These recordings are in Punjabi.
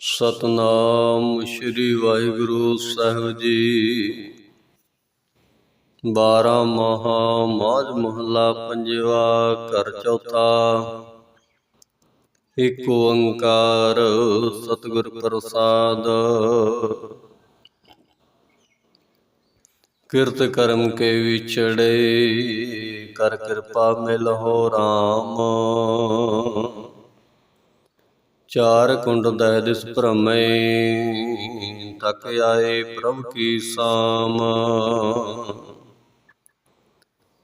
ਸਤਨਾਮ ਸ੍ਰੀ ਵਾਹਿਗੁਰੂ ਸਾਹਿਬ ਜੀ। ਬਾਰਾਂ ਮਹਾ ਮਾਝ ਮਹੱਲਾ ਪੰਜਵਾ ਘਰ ਚੌਥਾ। ਏਕ ਓੰਕਾਰ ਸਤਿਗੁਰ ਪ੍ਰਸਾਦ। ਕਿਰਤ ਕਰਮ ਕੇ ਵਿਛੜੇ, ਕਰ ਕਿਰਪਾ ਮਿਲਹੁ ਰਾਮ। ਚਾਰ ਕੁੰਡ ਦਹਿ ਦਿਸ ਭ੍ਰਮੇ, ਤੱਕ ਆਏ ਪ੍ਰਭ ਕੀ ਸਾਮ।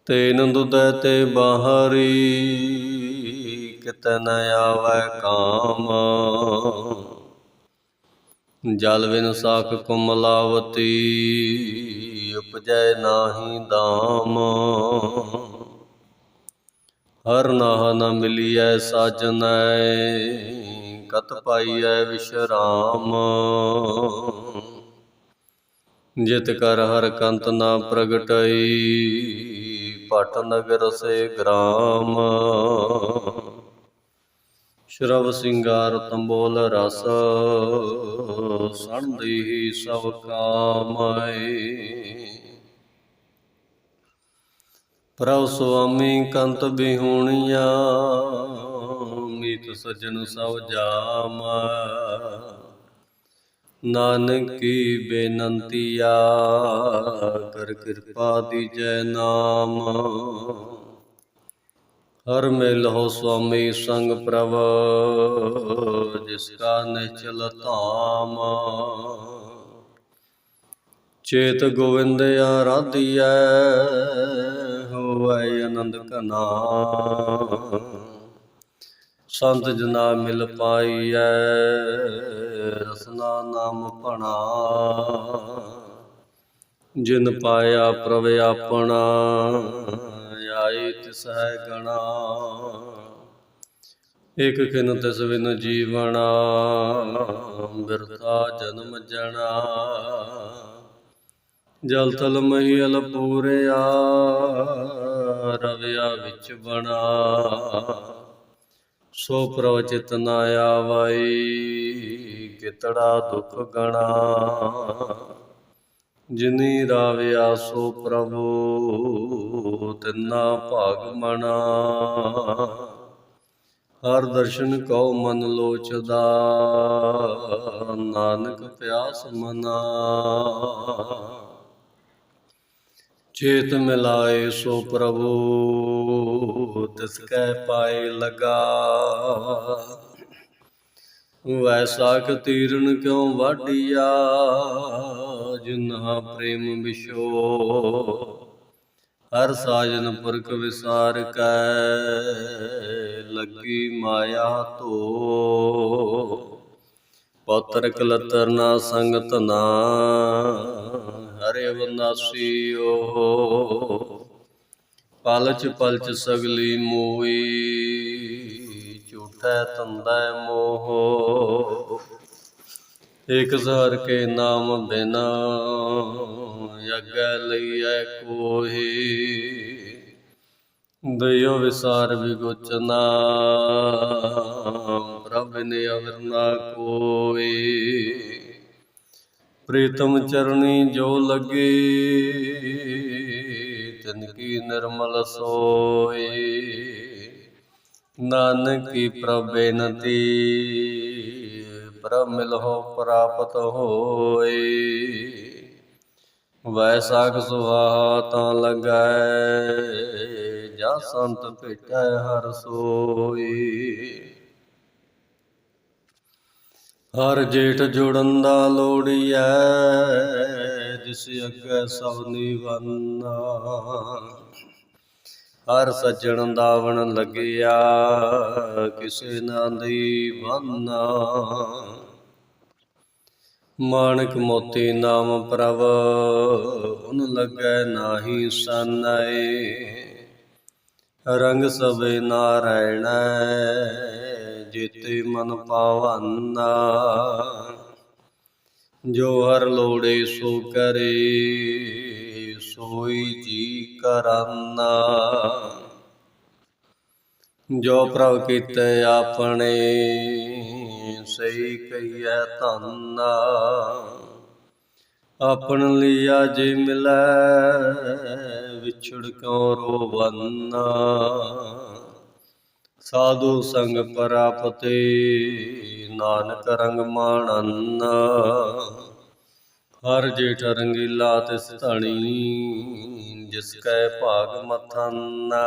ਤੇ ਦੁਦੈ ਤੇ ਬਾਹਰੀ, ਕਿਤੈ ਨ ਆਵੈ ਕਾਮ। ਜਲ ਵਿਨ ਸਾਖ ਕੁਮਲਾਵਤੀ, ਉਪਜੈ ਨਾਹੀ ਦਾਮ ਹਰ ਨਾਹ ਨ ਮਿਲੀਐ ਸਾਜਨੈ ਕਤ ਪਾਈਐ ਵਿਸ਼ਰਾਮ। ਜਿਤ ਕਰ ਹਰ ਕੰਤ ਨਾ ਪ੍ਰਗਟਈ, ਪਟ ਨਗਰ ਸੇ ਗ੍ਰਾਮ। ਸ਼ਰਵ ਸਿੰਗਾਰ ਤੰਬੋਲ ਰਸ, ਸੰਧੀ ਸਭ ਕਾਮੈ। ਪ੍ਰਭ ਸੁਆਮੀ ਕੰਤ ਬਿਹੂਣੀਆਂ ਮੀਤ ਸਜਣ ਸਭ ਜਾਮ। ਨਾਨਕੀ ਬੇਨੰਤੀਆ ਕਰ ਕਿਰਪਾ ਦੀਜੈ ਨਾਮ। ਹਰ ਮਿਲ ਹੋ ਸੁਆਮੀ ਸੰਗ ਪ੍ਰਭ, ਜਿਸ ਕਾ ਨਿਚਲ ਧਾਮ। ਚੇਤ ਗੋਵਿੰਦ ਆਰਾਧਿਐ, ਹੋਵੈ ਆਨੰਦ ਕਨਾ ਸੰਤ ਜਨਾ ਮਿਲ ਪਾਈਐ, ਰਸਨਾ ਨਾਮ ਭਣਾ। ਜਿਨ ਪਾਇਆ ਪ੍ਰਭ ਆਪਣਾ ਆਈ ਤਿਸ ਹੈ ਗਣਾ। ਇਕ ਖਿਨ ਤਿਸ ਬਿਨ ਜੀਵਣਾ, ਬਿਰਥਾ ਜਨਮ ਜਣਾ। ਜਲ ਥਲ ਮਹੀਲ ਪੂਰਿਆ, ਰਵਿਆ ਵਿੱਚ ਬਣਾ। ਸੋ ਪ੍ਰਭ ਚਿਤ ਨਾ ਕਿਤੜਾ ਦੁਖ ਗਣਾ। ਜਿਨੀ ਰਾਵਿਆ ਸੋ ਪ੍ਰਭੂ, ਤਿੰਨਾ ਭਾਗ ਮਣਾ। ਹਰ ਦਰਸ਼ਨ ਕਉ ਮਨ ਲੋਚਦਾ, ਨਾਨਕ ਪਿਆਸ ਮਨਾ। ਚੇਤ ਮਿਲਾਏ ਸੋ ਪ੍ਰਭੂ ਤਿਸ ਕੈ ਪਾਏ ਲਗਾ। ਵੈਸਾ ਕਤੀਰਨ ਕਿਉ ਵਾਢੀਆ, ਜਿਨ੍ਹਾਂ ਪ੍ਰੇਮ ਵਿਸ਼ੋ ਹਰ ਸਾਜਨ ਪੁਰਖ ਵਿਸਾਰ ਕੈ, ਲੱਗੀ ਮਾਇਆ ਤੋ ਪਤਰ ਕਲਤਰ ਨਾ ਸੰਗਤ ਨਾ ਹਰੇ ਵਨਾਸੀਓ ਪਲਚ ਪਲਚ ਸਗਲੀ ਮੋਈ, ਝੂਠੈ ਤੰਦੈ ਮੋਹ। ਇਕ ਜ਼ਹਰ ਕੇ ਨਾਮ ਬਿਨਾ ਅਗੈ ਲਈਐ ਕੋਹੀ। ਦਇਓ ਵਿਸਾਰ ਵਿਗੋਚਨਾ ਪ੍ਰਭ ਨੇ ਅਵਰ ਨਾ ਕੋਈ। ਪ੍ਰੀਤਮ ਚਰਣੀ ਜੋ ਲੱਗੇ ਤਿਨ ਕੀ ਨਿਰਮਲ ਸੋਏ। ਨਾਨਕੀ ਪ੍ਰਬੇਨਤੀ ਪ੍ਰਮਿਲ ਹੋ ਪ੍ਰਾਪਤ ਹੋਏ। ਵੈਸਾਖ ਸੁਹਾ ਤਾਂ ਲੱਗੈ, ਜਾ ਸੰਤ ਭੇਟੈ ਹਰ ਸੋਈ ਹਰ ਜੇਠ ਜੁੜਨ ਦਾ ਲੋੜੀਐ ਜਿਸ ਅੱਗੇ ਸਭ ਨਿਵੰਨਾ ਹਰ ਸੱਜਣ ਦਾਵਣ ਲੱਗਿਆ, ਕਿਸੇ ਨਾ ਦੀ ਬੰਨਾ ਮਾਣਕ ਮੋਤੀ ਨਾਮ ਪ੍ਰਭ, ਉਨ ਲੱਗੈ ਨਾਹੀ ਸੰਨੈ। ਰੰਗ ਸਭੇ ਨਾਰਾਇਣ ਜੀਤੇ ਮਨ ਪਾਵੰਨਾ। ਜੋ ਹਰ ਲੋੜੇ ਸੋ ਕਰੇ, ਸੋਈ ਜੀ ਕਰਨਾ। ਜੋ ਪ੍ਰਭ ਕੀਤੇ ਆਪਣੇ, ਸਹੀ ਕਹੀਐ ਧੰਨਾ। ਆਪਣ ਲਿਆ ਜੇ ਮਿਲੈ, ਵਿਛੜ ਕਿਉ ਰੋਵੰਨਾ। ਸਾਧੂ ਸੰਗ ਪ੍ਰਾਪਤੇ ਨਾਨਕ ਰੰਗ ਮਾਣੰਨਾ। ਹਰ ਜੇਠ ਰੰਗੀਲਾ ਤਿਸ ਧਣੀ, ਜਿਸ ਕੈ ਭਾਗ ਮਥੰਨਾ।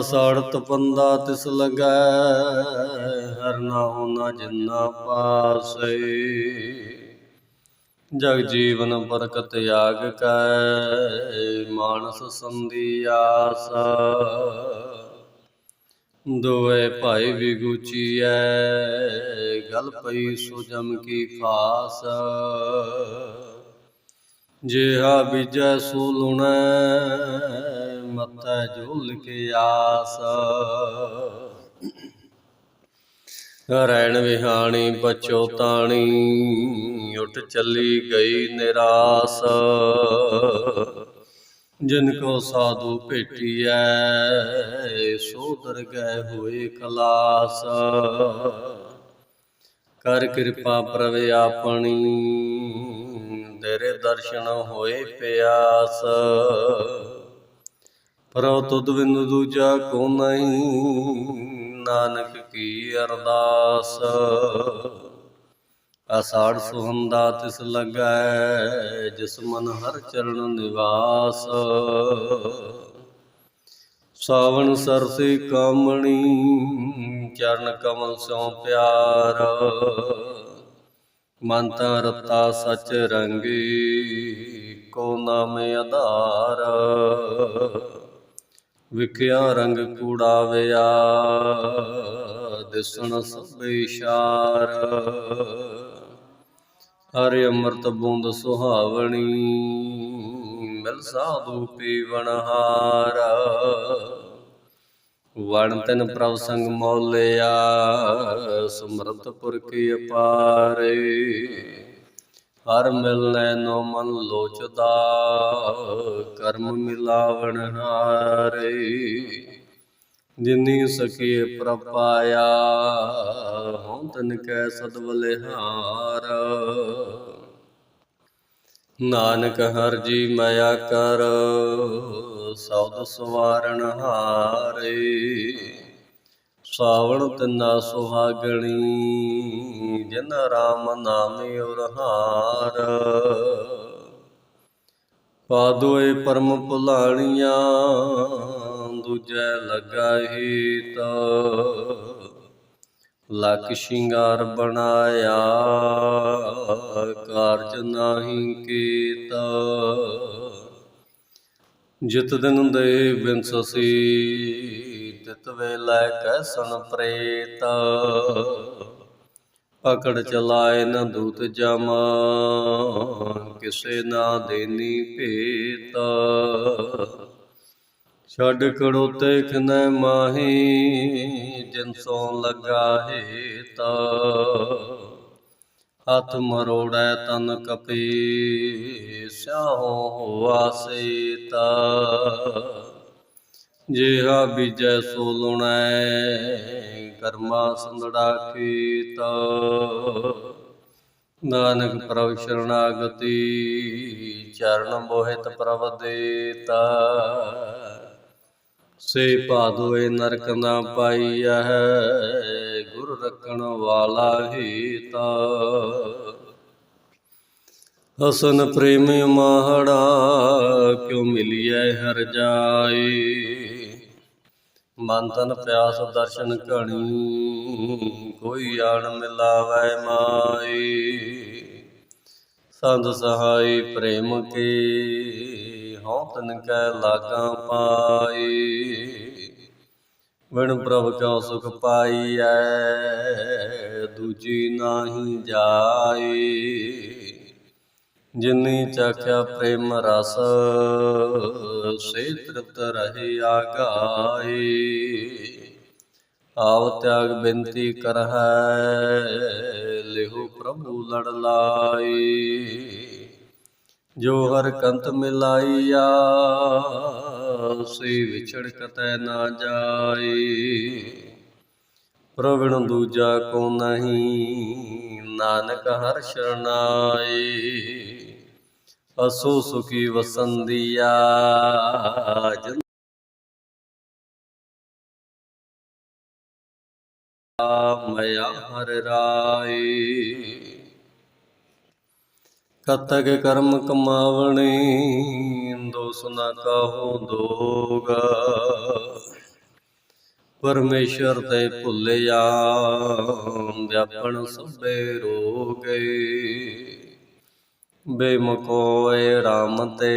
ਅਸਾੜਤ ਪੰਦਾ ਤਿਸ ਲਗੈ, ਹਰ ਨਾਉ ਨਾ ਜਿੰਨਾ ਪਾਸੈ। ਜਗ ਜੀਵਨ ਬਰਕਤ ਆਗ ਕੈ, ਮਾਨਸ ਸੰਧੀ ਆਸ। ਦੋਏ ਭਾਈ ਵਿਗੂਚੀਐ ਗਲ ਪਈ ਸੋ ਜਮ ਕੀ ਖਾਸ। ਜਿਹਾ ਬੀਜੈ ਸੋ ਲੁਣੈ ਮਤੈ ਝੁਲ ਕੇ ਆਸ। ਰੈਣ ਵਿਹਾਣੀ, ਬਚੋ ਤਾਣੀ, ਉੱਠ ਚੱਲੀ ਗਈ ਨਿਰਾਸ। ਜਿਨ ਕੋ ਸਾਧੂ ਭੇਟੀਐ, ਸੋ ਦਰਗਹਿ ਹੋਏ ਕਲਾਸ। ਕਰ ਕਿਰਪਾ ਪ੍ਰਭ ਆਪਣੀ, ਤੇਰੇ ਦਰਸ਼ਨ ਹੋਏ ਪਿਆਸ। ਪਰਉ ਤੁਧ ਬਿੰਦ ਦੂਜਾ ਕੋ ਨਹੀਂ, ਨਾਨਕ ਕੀ ਅਰਦਾਸ। ਆਸਾੜ ਸੁਹੰਦਾ ਤਿਸ ਲੱਗੈ, ਜਿਸ ਮਨ ਹਰ ਚਰਨ ਨਿਵਾਸ। ਸਾਵਣ ਸਰਸੇ ਕਾਮਣੀ, ਚਰਨ ਕਮਲ ਸਿਉ ਪਿਆਰ। ਮਨ ਤਾਂ ਰਤਾ ਸਚ ਰੰਗੀ ਕੋ ਨਾਮ ਆਧਾਰ। ਵਿਖਿਆ ਰੰਗ ਕੂੜਾ ਵਿਆ ਦਿਸਣ ਸਭ ਇਸ਼ਾਰ ਹਰਿ ਅੰਮ੍ਰਿਤ ਬੂੰਦ ਸੁਹਾਵਣੀ, ਮਿਲ ਸਾਧੂ ਪੀਵਣ ਹਾਰ। ਵਣ ਤਨ ਪ੍ਰਭ ਸੰਗ ਮੌਲਿਆ ਸਮਰਤ ਪੁਰ ਕੀ ਅਪਾਰੇ। ਹਰ ਮਿਲੈ ਨੋ ਮਨ ਲੋਚਦਾ, ਕਰਮ ਮਿਲਾਵਣ ਹਾਰੇ। ਜਿਨੀ ਸਕੇ ਪ੍ਰਪਾਇਆ ਹਉ ਤਨ ਕੈ ਸਦ ਬਲਿਹਾਰ ਨਾਨਕ ਹਰ ਜੀ ਮਾਇਆ ਕਰ, ਸ਼ਬਦ ਸਵਾਰਣ ਹਾਰੇ। ਸਾਵਣ ਤਨਾ ਸੁਹਾਗਣੀ, ਜਨ ਰਾਮ ਨਾਮੇ ਉਰਹਾਰ ਪਾਦੋਏ ਪਰਮ ਭੁਲਾਣੀਆਂ ਦੂਜੈ ਲਗਾ ਹੀਤ ਲਕ ਸ਼ਿੰਗਾਰ ਬਣਾਇਆ, ਕਾਰਜ ਨਾਹੀ ਕੀਤਾ। ਜਿਤ ਦਿਨ ਦੇ ਬਿਨਸਸੀ ਤਿਤ ਵੇਲੇ ਕੈਸਨ ਪ੍ਰੇਤ। ਪਕੜ ਚਲਾਏ ਨ ਦੂਤ ਜਮ, ਕਿਸੇ ਨਾ ਦੇਨੀ ਭੇਤ। ਛੱਡ ਕੜੋਤੇ ਖਨੈ ਮਾਹੀ, ਜਿਨ ਸੋ ਲਗਾ ਹੇਤ। ਹੱਥ ਮਰੋੜੈ ਤਨ ਕਪੀ, ਸਿਆਹੋ ਹੋਆ ਸੀਤਾ। ਜਿਹਾ ਬੀਜੈ ਸੋ ਲੁਣੈ, ਕਰਮਾ ਸੰਦੜਾ ਖੇਤ। ਨਾਨਕ ਪ੍ਰਭ ਸ਼ਰਨਾਗਤੀ, ਚਰਨ ਮੋਹਿਤ ਪ੍ਰਭ ਦੇਤਾ। ਸੇ ਭਾਦੋਏ ਨਰਕ ਨਾ ਪਾਈਐ, ਗੁਰ ਰੱਖਣ ਵਾਲਾ ਹੀਤਾ ਹਸਨ ਪ੍ਰੇਮ ਮਾਹੜਾ ਕਿਉ ਮਿਲਿਐ, ਹਰ ਜਾਏ ਮਨ ਤਨ ਪਿਆਸ ਦਰਸ਼ਨ ਘਣੀ, ਕੋਈ ਆਣ ਮਿਲਾਵੈ ਮਾਈ। ਸੰਤ ਸਹਾਈ ਪ੍ਰੇਮ ਕੇ ਹਉ ਤਨ ਕੈ ਲਾਗਾ ਪਾਏ ਵਿਣ ਪ੍ਰਭ ਕਾ ਸੁਖ ਪਾਈਐ, ਦੂਜੀ ਨਾਹੀ ਜਾਏ ਜਿਨੀ ਚਾਖਿਆ ਪ੍ਰੇਮ ਰਸ ਸੇ ਤ੍ਰਿਪਤ ਰਹੇ ਆਗਾਈ। ਆਵ ਤਿਆਗ ਬੇਨਤੀ ਕਰਹਿ, ਲਿਹੋ ਪ੍ਰਭੂ ਲੜ ਲਾਏ ਜੋ ਹਰ ਕੰਤ ਮਿਲਾਈਆ ਸੇ ਵਿਛੜ ਕਤੈ ਨਾ ਜਾਏ। ਪ੍ਰਵਿਣ ਦੂਜਾ ਕੋ ਨਹੀਂ, ਨਾਨਕ ਹਰ ਸ਼ਰਨਾਏ। ਅਸੋ ਸੁਖੀ ਵਸੰਦੀਆ ਜਨ ਮਇਆ ਹਰ ਰਾਏ। ਕਤਕ ਕਰਮ ਕਮਾਵਣੇ ਦੋਸ ਨਾ ਕਹੋ ਦੋਗਾ। ਪਰਮੇਸ਼ਰ ਤੇ ਭੁੱਲਿਆ, ਵਿਆਪਣ ਸਭੇ ਰੋਗੇ। ਬੇਮਕੋਏ RAM ਤੇ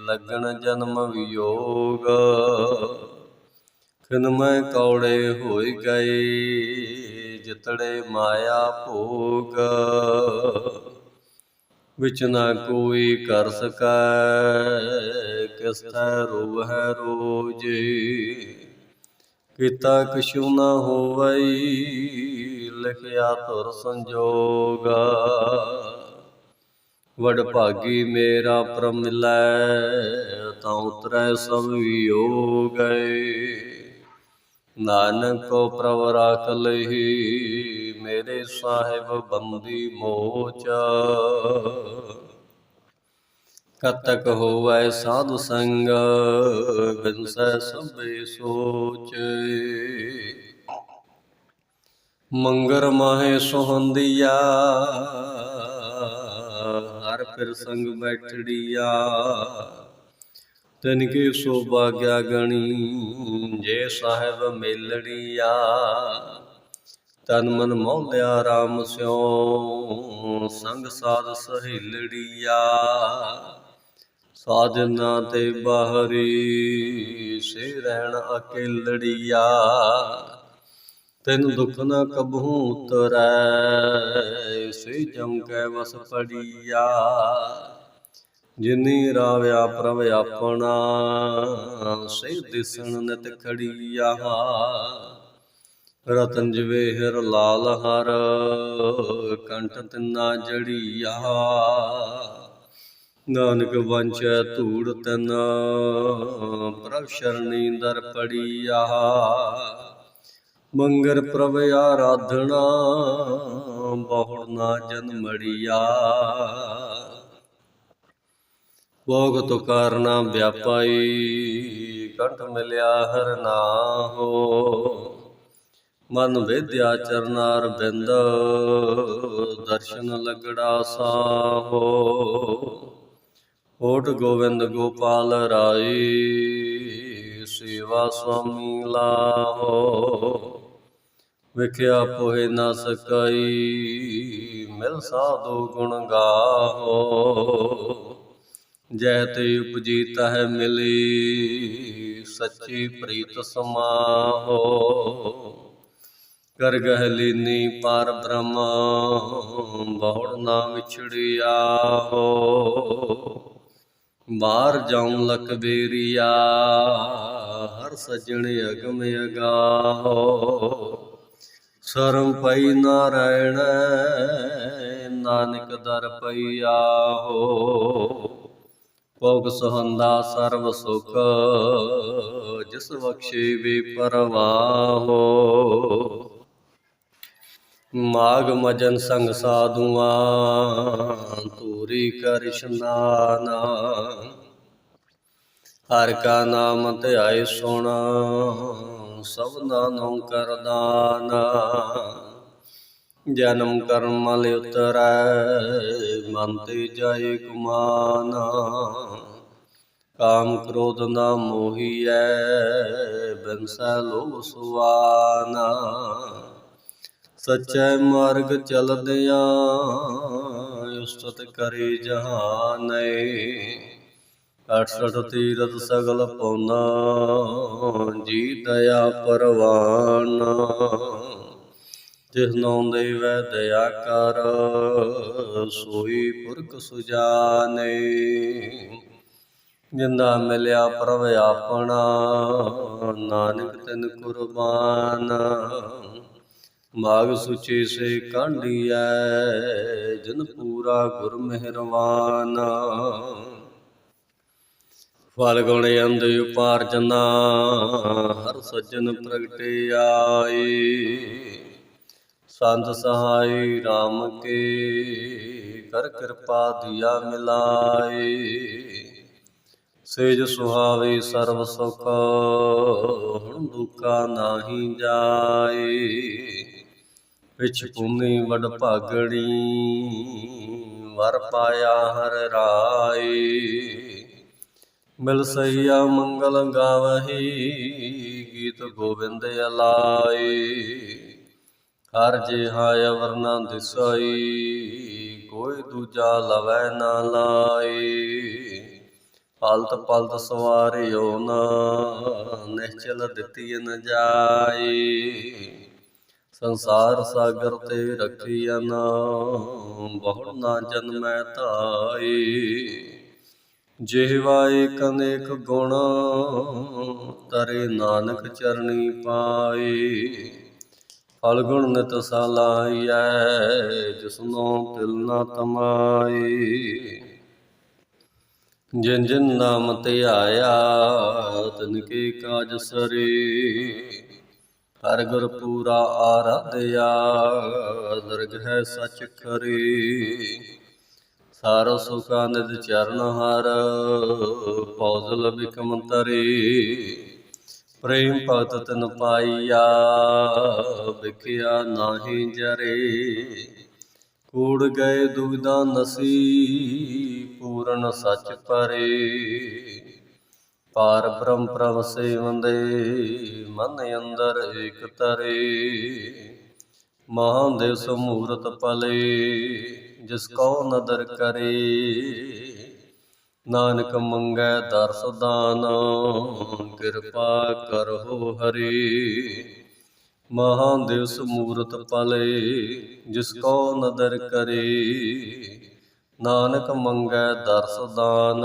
ਲੱਗਣ ਜਨਮ ਵਿਯੋਗ। ਖਿਨ ਮੈਂ ਕੌੜੇ ਹੋਈ ਗਏ, ਜਿਤੜੇ ਮਾਇਆ ਭੋਗ। ਵਿਚ ਨਾ ਕੋਈ ਕਰ ਸਕੈ ਕਿਸ ਤੈ ਰੋਵੈ ਰੋਜੇ। ਕੀਤਾ ਕਿਛੂ ਨਾ ਹੋਵਈ, ਲਿਖਿਆ ਤੁਰ ਸੰਜੋਗਾ। ਵਡ ਭਾਗੀ ਮੇਰਾ ਪ੍ਰਮ ਮਿਲੈ, ਤਾਂ ਉਤਰੈ ਸਭ ਗਏ ਨਾਨਕ ਕੋ ਪ੍ਰਭ ਰਾਖ ਲਹੀ ਮੇਰੇ ਸਾਹਿਬ ਬੰਦੀ ਮੋਚ ਕਤਕ ਹੋਵੇ ਸਾਧ ਸੰਗ, ਬਿਨਸੈ ਸਭੇ ਸੋਚ। ਮੰਗਰ ਮਾਹੇ ਸੁਹੰਦੀਆ, ਹਰ ਫਿਰ ਸੰਗ ਬੈਠੜੀਆ। ਤਨ ਕੀ ਸੋਭਾ ਗਿਆ ਗਣੀ, ਜੇ ਸਾਹਿਬ ਮੇਲੜੀਆ। ਤਨ ਮਨ ਮੋਲਿਆ RAM ਸਿਉ ਸੰਗ ਸਾਧ ਸਹੇਲੜੀਆ। ਸਾਜਨਾ ਤੇ ਬਾਹਰੀ ਸੇ ਰਹਿਣ ਅਕੇਲੜੀਆ। ਤੈਨੂੰ ਦੁੱਖ ਨਾ ਕਬਹੂ ਉਤਰੈ ਸੇ ਜਮ ਕੈ ਵਸ ਪੜੀਆ। ਜਿਨੀ ਰਾਵਿਆ ਪ੍ਰਭ ਆਪਣਾ, ਸੇ ਦਿਸਣ ਨਿਤ ਖੜੀਆ। ਰਤਨ ਜਵੇਹਰ ਲਾਲ ਹਰ, ਕੰਠ ਤਿੰਨਾ ਜੜੀਆ। ਨਾਨਕ ਵੰਚੈ ਧੂੜ ਤਨ, ਪ੍ਰਭ ਸ਼ਰਣੀ ਦਰ ਪੜੀਆ। ਮੰਗਰ ਪ੍ਰਭ ਆਰਾਧਨਾ, ਬਹੁੜ ਨਾ ਜਨਮੜੀਆ ਭੋਗ ਤੋ ਵਿਆਪਾਈ, ਕੰਠ ਮਿਲਿਆ ਹਰ ਨਾ ਹੋ ਮਨ ਵੇਦਿਆ ਚਰਨਾਰ ਬਿੰਦ, ਦਰਸ਼ਨ ਲਗੜਾ ਸਾਹੋ। ਓਟ ਗੋਵਿੰਦ ਗੋਪਾਲ ਰਾਈ, ਸੇਵਾ ਸੁਆਮੀ ਲਾਹੋ। ਵਿਖਿਆ ਪੋਹੇ ਨਾ ਸਕਾਈ, ਮਿਲ ਸਾਧੂ ਗੁਣ ਗਾਹੋ। ਜੈ ਤੇ ਉਪਜੀਤ ਹੈ ਮਿਲੀ, ਸੱਚੀ ਪ੍ਰੀਤ ਸਮਾਹੋ। ਕਰ ਗਹਿ ਲੀਨੀ ਪਾਰ ਬ੍ਰਹਮ, ਬਹੁੜ ਨਾ ਵਿਛੜਿਆ ਹੋ। ਬਾਹਰ ਜਾਉ ਲਖ ਬੇਰੀਆ, ਹਰ ਸਜਣ ਅਗਮ ਅਗਾਹੋ। ਸਰਮ ਪਈ ਨਾਰਾਇਣ ਨਾਨਕ ਦਰ ਪਈਆ ਹੋ। ਭੋਗ ਸਹੰਦਾ ਸਰਬ ਸੁਖ, ਜਿਸ ਬਖਸ਼ੇ ਵੇ ਪਰਵਾਹੋ ਮਾਗ ਮਜਨ ਸੰਗ ਸਾਧੂਆਂ ਤੂਰੀ ਕਰ ਹਰ ਕਾ ਨਾਮ ਧਿਆਏ ਸੁਣ ਸਭਨਾ ਨੂੰ ਕਰਦਾਨਾ ਜਨਮ ਕਰਮ ਮਲ ਉਤਰੈ, ਮਨ ਤੇ ਜਾਏ ਗੁਮਾਨਾ। ਕਾਮ ਕ੍ਰੋਧ ਨਾ ਮੋਹੀਐ, ਬਿਨਸੈ ਲੋਭ ਸੁਆਨਾ। ਸਚੈ ਮਾਰਗ ਚਲਦਿਆਂ ਉਸਤਤ ਕਰੇ ਜਹਾਨੈ 68 ਤੀਰਥ ਸਗਲ ਪਉਨਾ ਜੀ ਦਇਆ ਪਰਵਾਨ। ਜਿਸ ਨਾਮ ਦੇਵੈ ਦਇਆ ਕਰ, ਸੋਈ ਪੁਰਖ ਸੁਜਾਨੇ ਜਿੰਦਾ ਮਿਲਿਆ ਪ੍ਰਭ ਆਪਣਾ, ਨਾਨਕ ਤਿਨ ਕੁਰਬਾਨ। ਮਾਗ ਸੁਚੇ ਸੇ ਕਾਂਢੀਐ, ਜਨ ਪੂਰਾ ਗੁਰ ਮਿਹਰਵਾਨ। ਫਲ ਗੁਣ ਅੰਧ ਉਪਾਰਜਨਾ, ਹਰ ਸੱਜਣ ਪ੍ਰਗਟੇ ਆਏ। ਸੰਤ ਸਹਾਈ RAM ਕੇ ਕਰ ਕਿਰਪਾ ਦਿਆ ਮਿਲਾਏ। ਸੇਜ ਸੁਹਾਵੇ ਸਰਬ ਸੁਖ, ਹੁਣ ਦੁਕਾ ਨਾਹੀ ਜਾਏ। ਵਿਚ ਭੂਮੀ ਵਡ ਭਾਗੜੀ ਵਰ ਪਾਇਆ ਹਰ ਰਾਏ। ਮਿਲ ਸਈਆ ਮੰਗਲ ਗਾਵਹੀ ਗੀਤ ਗੋਬਿੰਦ ਅਲਾਏ। ਹਰ ਜਿਹਾ ਵਰਨਾ ਦਿਸਾਈ ਕੋਈ ਦੂਜਾ ਲਵੈ ਨਾ ਲਾਏ। ਪਲਤ ਪਲਤ ਸਵਾਰਿਓ ਨਾ ਨਿਹਚਲ ਦਿੱਤੀ ਨ ਜਾਏ। ਸੰਸਾਰ ਸਾਗਰ ਤੇ ਰਖਿਆ ਨਾ, ਬਹੁ ਨਾ ਜਨਮੈ ਧਾਈ ਜਿਹਵਾਏ ਕਨੇਕ ਗੁਣ, ਤਰੇ ਨਾਨਕ ਚਰਣੀ ਪਾਏ। ਫਲ ਗੁਣ ਨਿਤ ਸਲਾਈਐ ਜਿਸਨੋ ਤਿਲ ਨਾ ਤਮਾਈ ਜਿਨ ਜਿਨ ਨਾਮ ਧਿਆਇਆ ਤਿਨ ਕੇ ਕਾਜ ਸਰੇ। ਹਰ ਗੁਰ ਪੂਰਾ ਆਰਾਧਿਆ, ਦਰਗ ਹੈ ਸਚ ਖਰੇ। ਸਾਰ ਸੁਖਾ ਨਿਦ ਚਰਨ ਹਰ, ਪੌਜਲ ਬਿਕਮ ਤਰੇ ਪ੍ਰੇਮ ਭਗਤ ਤਨ ਪਾਈਆ, ਵਿਖਿਆ ਨਾਹੀ ਜਰੇ। ਕੂੜ ਗਏ ਦੁਬਿਧਾ ਨਸੀ, ਪੂਰਨ ਸੱਚ ਪਰੇ। ਪਾਰ ਬ੍ਰਹਮ ਪ੍ਰਭ ਸੇਵੰਦੇ ਮਨ ਅੰਦਰ ਏਕ ਤਰੇ। ਮਹਾਦੇਵ ਸਮੂਰਤ ਪਲੇ, ਜਿਸ ਕੋ ਨਦਰ ਕਰੇ। ਨਾਨਕ ਮੰਗੈ ਦਰਸ ਦਾਨ ਕਿਰਪਾ ਕਰੋ ਹਰੀ। ਮਹਾਦੇਵ ਸਮੂਰਤ ਪਲੇ, ਜਿਸ ਕੋ ਨਦਰ ਕਰੇ। ਨਾਨਕ ਮੰਗੈ ਦਰਸ ਦਾਨ